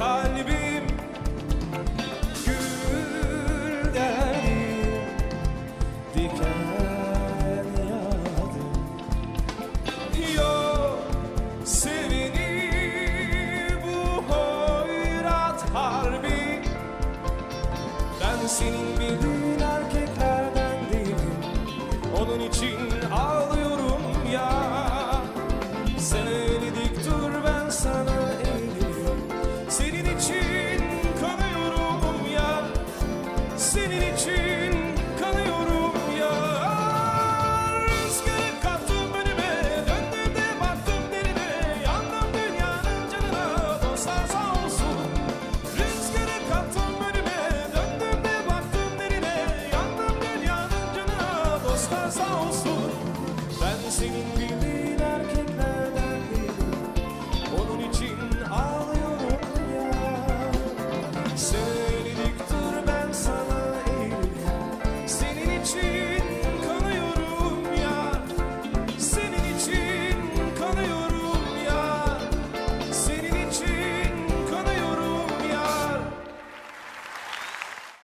kalbim gülden diken yadı Yok sevini bu hoyrat harbi. Ben senin bildiğin Senin için kanıyorum ya. Rüzgarı kattım önüme Döndüm de baktım derine. Yandım dünyanın canına Dostlar sağ olsun. Rüzgarı kattım önüme Döndüm de baktım derine. Yandım dünyanın canına Dostlar sağ olsun. Ben senin bildiğin erkeklerden değilim Onun için ağlıyorum ya. Sen